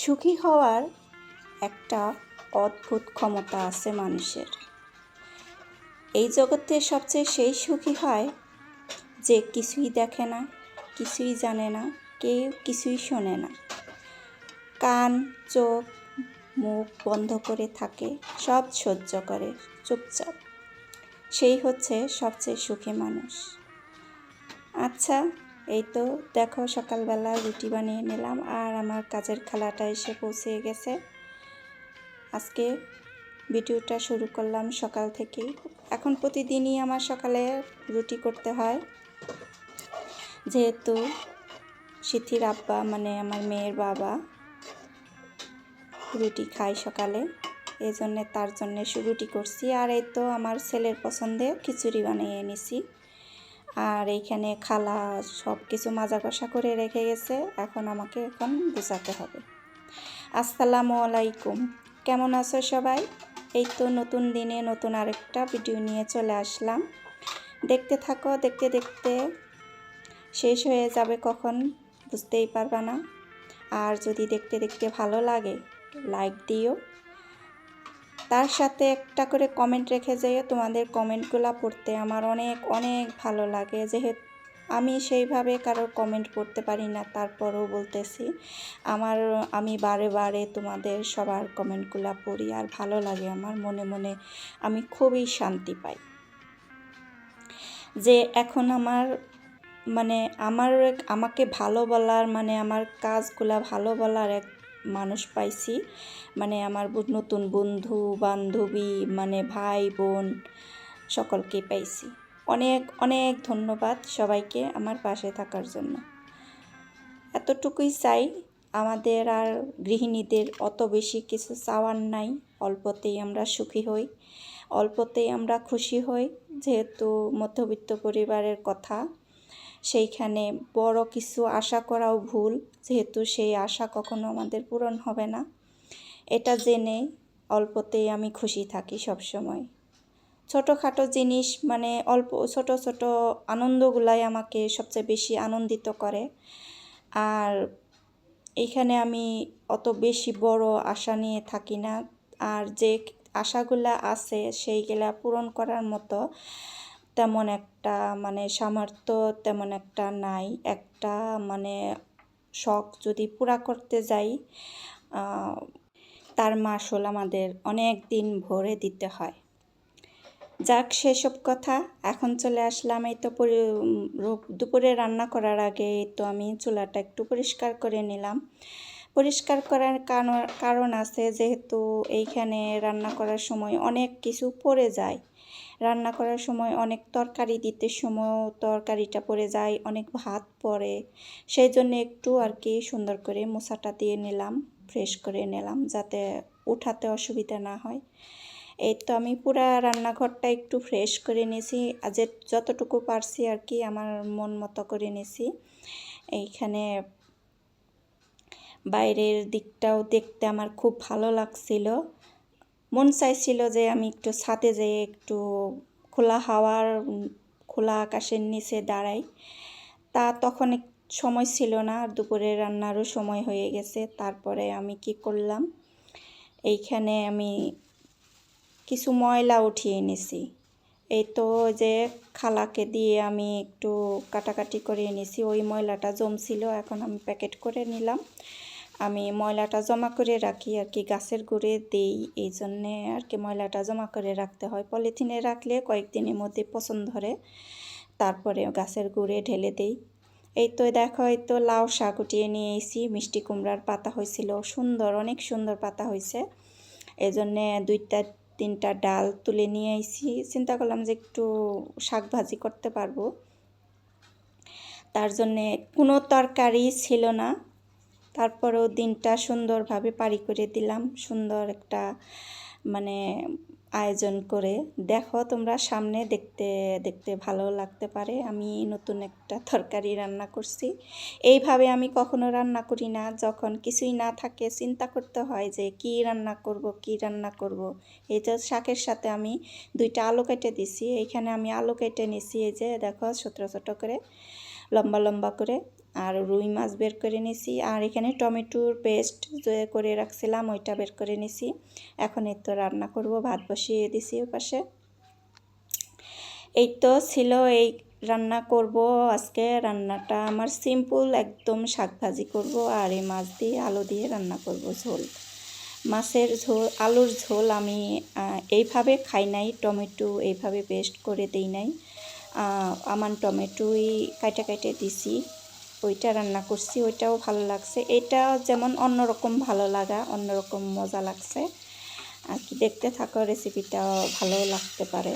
সুখী হওয়ার একটা অদ্ভুত ক্ষমতা আছে মানুষের। এই জগতে সবচেয়ে সেই সুখী হয় যে কিছুই দেখে না, কিছুই জানে না, কেউ কিছুই শোনে না। কান, চোখ, মুখ বন্ধ করে থাকে, সব সহ্য করে, চুপচাপ। সেই হচ্ছে সবচেয়ে সুখী মানুষ। আচ্ছা এই তো দেখো সকালবেলা রুটি বানিয়ে নিলাম আর আমার কাজের খালাটা এসে পৌঁছে গেছে। আজকে ভিডিওটা শুরু করলাম সকাল থেকেই। এখন প্রতিদিনই আমার সকালে রুটি করতে হয়। যেহেতু সিথির আব্বা মানে আমার মেয়ের বাবা, রুটি খায় সকালে এই জন্যে তার জন্যে রুটি করছি। আর এই তো আমার ছেলের পছন্দে খিচুড়ি বানিয়ে এনেছি। আর এইখানে খালা সব কিছু মাজা কষা করে রেখে গেছে। এখন আমাকে এখন গুছাতে হবে। আসসালামু আলাইকুম। কেমন আছো সবাই? এই তো নতুন দিনে নতুন আরেকটা ভিডিও নিয়ে চলে আসলাম। দেখতে থাকো, দেখতে দেখতে। শেষ হয়ে যাবে কখন? বুঝতেই পারবা না। আর যদি দেখতে দেখতে ভালো লাগে, লাইক দিও। তার সাথে একটা করে কমেন্ট রেখে যাইও, তোমাদের কমেন্টগুলো পড়তে আমার অনেক অনেক ভালো লাগে। যেহেতু আমি সেইভাবে কারোর কমেন্ট পড়তে পারি না, তারপরেও বলতেছি, আমার, আমি বারে বারে তোমাদের সবার কমেন্টগুলো পড়ি আর ভালো লাগে আমার, মনে মনে আমি খুবই শান্তি পাই। যে এখন আমার মানে আমার আমাকে ভালো বলার মানে আমার কাজগুলা ভালো বলার এক মানুষ পাইছি। মানে আমার নতুন বন্ধু, বান্ধবী মানে ভাই, বোন সকলকে পাইছি। অনেক অনেক ধন্যবাদ সবাইকে আমার পাশে থাকার জন্য। এতটুকুই চাই, আমাদের আর গৃহিণীদের অত বেশি কিছু চাওয়ার নাই, অল্পতেই আমরা সুখী হই। অল্পতেই আমরা খুশি হই, যেহেতু মধ্যবিত্ত পরিবারের কথা। সেইখানে বড় কিছু আশা করাও ভুল, যেহেতু সেই আশা কখনো আমাদের পূরণ হবে না। এটা জেনে অল্পতেই আমি খুশি থাকি সবসময়। ছোটোখাটো জিনিস মানে অল্প, ছোট ছোট আনন্দগুলাই আমাকে সবচেয়ে বেশি আনন্দিত করে। আর এইখানে আমি অত বেশি বড় আশা নিয়ে থাকি না। আর যে আশাগুলা আছে সেইগুলা পূরণ করার মতো তেমন একটা মানে সামর্থ্য তেমন একটা নাই। একটা মানে শখ যদি পুরা করতে যাই তার মাসল আমাদের অনেক দিন ভরে দিতে হয়। যাক, সেসব কথা। এখন চলে আসলাম এই তো দুপুরে রান্না করার আগে তো আমি চুলাটা একটু পরিষ্কার করে নিলাম। পরিষ্কার করার কারণ আছে যেহেতু এইখানে রান্না করার সময় অনেক কিছু পড়ে যায়। রান্না করার সময় অনেক তরকারি দিতে সময়ও তরকারিটা পড়ে যায়, অনেক ভাত পড়ে। সেই জন্য একটু আর কি সুন্দর করে মশাটা দিয়ে নিলাম, ফ্রেশ করে নিলাম যাতে উঠাতে অসুবিধা না হয়। এই তো আমি পুরা রান্নাঘরটা একটু ফ্রেশ করে নিয়েছি যে যতটুকু পারছি আর কি আমার মন মতো করে নিয়েছি। এইখানে বাইরের দিকটাও দেখতে আমার খুব ভালো লাগছিল। মন চাইছিল যে আমি একটু ছাদে যেয়ে একটু খোলা হাওয়ার, খোলা আকাশের নিচে দাঁড়াই। তা তখন সময় ছিল না দুপুরে রান্নারও সময় হয়ে গেছে। তারপরে আমি কি করলাম? এইখানে আমি কিছু ময়লা উঠিয়ে এনেছি। এই তো যে খালাকে দিয়ে আমি একটু কাটাকাটি করে এনেছি। ওই ময়লাটা জমছিল, এখন আমি প্যাকেট করে নিলাম। আমি ময়লাটা জমা করে রাখি আর কি, গাছের গুঁড়ে দেই। এই জন্যে আর কি ময়লাটা জমা করে রাখতে হয়। পলিথিনে রাখলে কয়েকদিনের মধ্যে পছন্দ ধরে, তারপরে গাছের গুঁড়ে ঢেলে দেই। এই তো দেখো, এই তো লাউ শাক উঠিয়ে নিয়ে এসি মিষ্টি কুমড়ার পাতা হয়েছিল সুন্দর, অনেক সুন্দর পাতা হয়েছে। এই জন্যে দুইটা, তিনটা ডাল তুলে নিয়ে এসি চিন্তা করলাম যে একটু শাক ভাজি করতে পারব। তার জন্যে কোনো তরকারি ছিল না। তারপরেও দিনটা সুন্দরভাবে পারি করে দিলাম। সুন্দর একটা মানে আয়োজন করে। দেখো তোমরা সামনে দেখতে দেখতে ভালো লাগতে পারে। আমি নতুন একটা তরকারি রান্না করছি। এইভাবে আমি কখনো রান্না করি না। যখন কিছুই না থাকে, চিন্তা করতে হয় যে কি রান্না করব, কি রান্না করব। এই যে শাকের সাথে আমি দুইটা আলু কেটে দিছি। এইখানে আমি আলু কেটে নিছি। এই যে দেখো ছোটো ছোটো করে, লম্বা লম্বা করে। আর রুই মাছ বের করে নিছি। আর এখানে টমেটোর পেস্ট করে রাখছিলাম, ওইটা বের করে নিছি। এখন এই তো রান্না করব, ভাত বসিয়ে দিছি পাশে এই তো ছিল এই রান্না করব আজকে। রান্নাটা আমার সিম্পল, একদম শাক ভাজি করব আর এই মাছ দিয়ে আলু দিয়ে রান্না করব ঝোল। মাছের ঝোল, আলুর ঝোল আমি এইভাবে খাই নাই, টমেটো এইভাবে পেস্ট করে দিই নাই। আমার টমেটোই কাইটে কাইটে দিছি। ওইটা রান্না করছি ওইটাও ভালো লাগছে। এটা যেমন অন্যরকম ভালো লাগা অন্যরকম মজা লাগছে। আর কি দেখতে থাকো রেসিপিটা ভালো লাগতে পারে।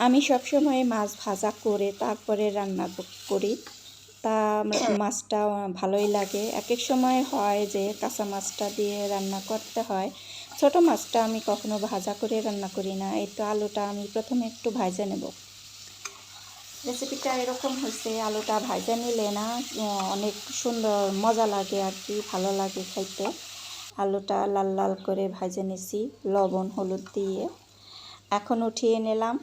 আমি সবসময় মাছ ভাজা করে তারপরে রান্না করি। তা আমার মাছটা ভালোই লাগে। এক এক সময় হয় যে কাঁচা মাছটা দিয়ে রান্না করতে হয়। ছোট মাছটা আমি কখনো ভাজা করে রান্না করি না। এই তো আলুটা আমি প্রথমে একটু ভাজা নেব। রেসিপিটা এরকম হয়েছে, আলুটা ভাজা নিলে না অনেক সুন্দর মজা লাগে আর কি, ভালো লাগে খাইতে। আলুটা লাল লাল করে ভাজে নিছি, লবণ, হলুদ দিয়ে। এখন উঠিয়ে নিলাম।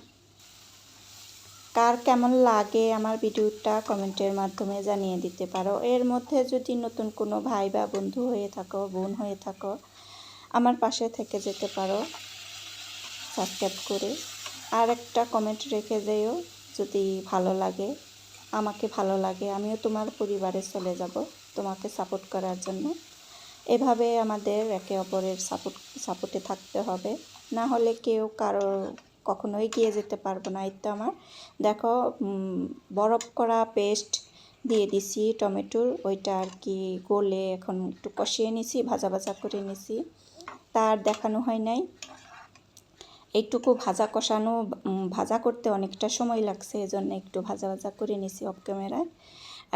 কার কেমন লাগে আমার ভিডিওটা কমেন্টের মাধ্যমে জানিয়ে দিতে পারো। এর মধ্যে যদি নতুন কোনো ভাই বা বন্ধু হয়ে থাকো, বোন হয়ে থাকো, আমার পাশে থেকে যেতে পারো। সাবস্ক্রাইব করে। আর একটা কমেন্ট রেখে যেও যদি ভালো লাগে, আমাকে ভালো লাগে, আমিও তোমার পরিবারে চলে যাব তোমাকে সাপোর্ট করার জন্য। এভাবে আমাদের একে অপরের সাপোর্ট সাপোর্টে থাকতে হবে। না হলে কেউ কারও কখনো এগিয়ে যেতে পারব না এই তো আমার। দেখো বরফ করা পেস্ট দিয়ে দিছি, টমেটোর, ওইটা আর কি গলে এখন একটু কষিয়ে নিছি, ভাজা ভাজা করে নিছি। তার দেখানো হয় নাই। এইটুকু ভাজা কষানো ভাজা করতে অনেকটা সময় লাগছে, এজন্য একটু ভাজা ভাজা করে নিছি অফ ক্যামেরায়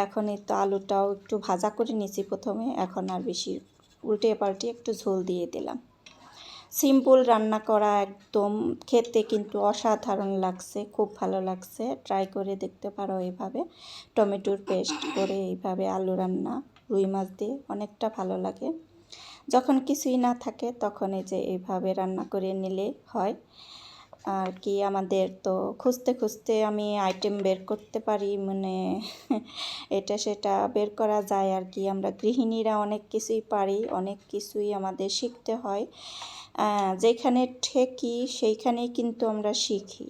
এখন এই তো আলুটাও একটু ভাজা করে নিছি প্রথমে, এখন আর বেশি উল্টে পাল্টে একটু ঝোল দিয়ে দিলাম। সিম্পল রান্না করা একদম, খেতে কিন্তু অসাধারণ লাগছে, খুব ভালো লাগছে ট্রাই করে দেখতে পারো এইভাবে। টমেটোর পেস্ট করে এইভাবে আলু রান্না, রুই মাছ দিয়ে অনেকটা ভালো লাগে। যখন কিছুই না থাকে তখন এই যে এইভাবে রান্না করে নিলে হয়। আর কি আমাদের তো খুঁজতে খুঁজতে আমি আইটেম বের করতে পারি মানে এটা সেটা বের করা যায় আর কি। আমরা গৃহিণীরা অনেক কিছুই পারি, অনেক কিছুই আমাদের শিখতে হয়। যেখানে ঠেকি সেইখানেই কিন্তু আমরা শিখি।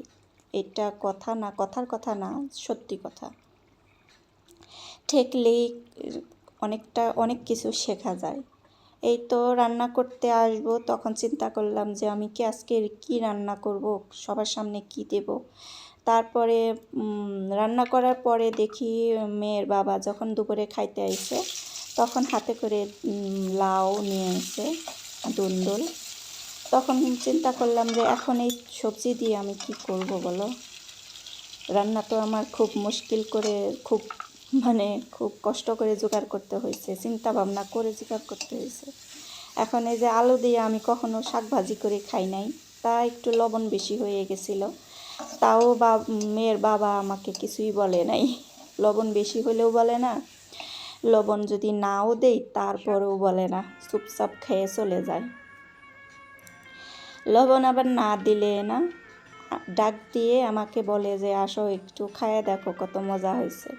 এটা কথা না, কথার কথা না, সত্যি কথা। ঠেকলেই অনেকটা, অনেক কিছু শেখা যায়। এই তো রান্না করতে আসব। তখন চিন্তা করলাম যে আমি কি আজকে কি রান্না করব? সবার সামনে কি দেব? তারপরে রান্না করার পরে দেখি মেয়ের বাবা যখন দুপুরে খাইতে আইছে, তখন হাতে করে লাউ নিয়ে এসে দুন্দুল। তখন চিন্তা করলাম যে এখন এই সবজি দিয়ে আমি কি করব বলো? রান্না তো আমার খুব মুশকিল করে, খুব মানে খুব কষ্ট করে জোগাড় করতে হয়েছে, চিন্তা ভাবনা করে জোগাড় করতে হয়েছে। এখন এই যে আলু দিয়ে আমি কখনো শাক ভাজি করে খাই নাই, তা একটু লবণ বেশি হয়ে গেছিল। তাও বা, মেয়ের বাবা আমাকে কিছুই বলে নাই, লবণ বেশি হলেও বলে না, লবণ যদি নাও দেই তারপরেও বলে না, চুপচাপ খেয়ে চলে যায়। লবণ আবার না দিলে না, ডাক দিয়ে আমাকে বলে যে, আসো একটু খাইয়ে দেখো কত মজা হয়েছে।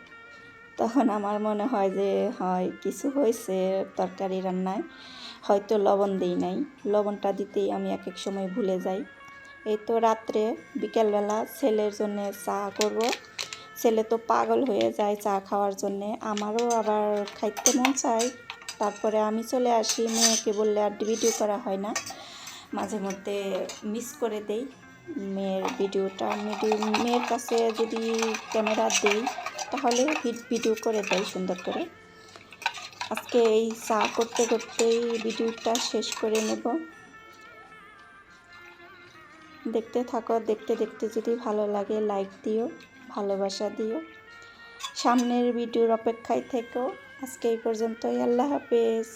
তখন আমার মনে হয় যে, হয়, কিছু হয়েছে তরকারি রান্নায়। হয়তো লবণ দিই নাই। লবণটা দিতেই আমি এক এক সময় ভুলে যাই। এই তো রাত্রে বিকেলবেলা ছেলের জন্য চা করব। ছেলে তো পাগল হয়ে যায় চা খাওয়ার জন্যে। আমারও আবার খাইতে মন চায়। তারপরে আমি চলে আসি। মেয়েকে বললে আর ভিডিও করা হয় না। মাঝে মধ্যে মিস করে দেই। মেয়ের ভিডিওটা, মেয়ের কাছে যদি ক্যামেরা দেই তাহলে ভিডিও করে দেয় সুন্দর করে। আজকে এই চা করতে করতেই ভিডিওটা শেষ করে নেব। দেখতে থাকো, দেখতে দেখতে যদি ভালো লাগে লাইক দিও, ভালোবাসা দিও। সামনের ভিডিওর অপেক্ষায় থেকো। আজকে এই পর্যন্তই, আল্লাহ হাফেজ।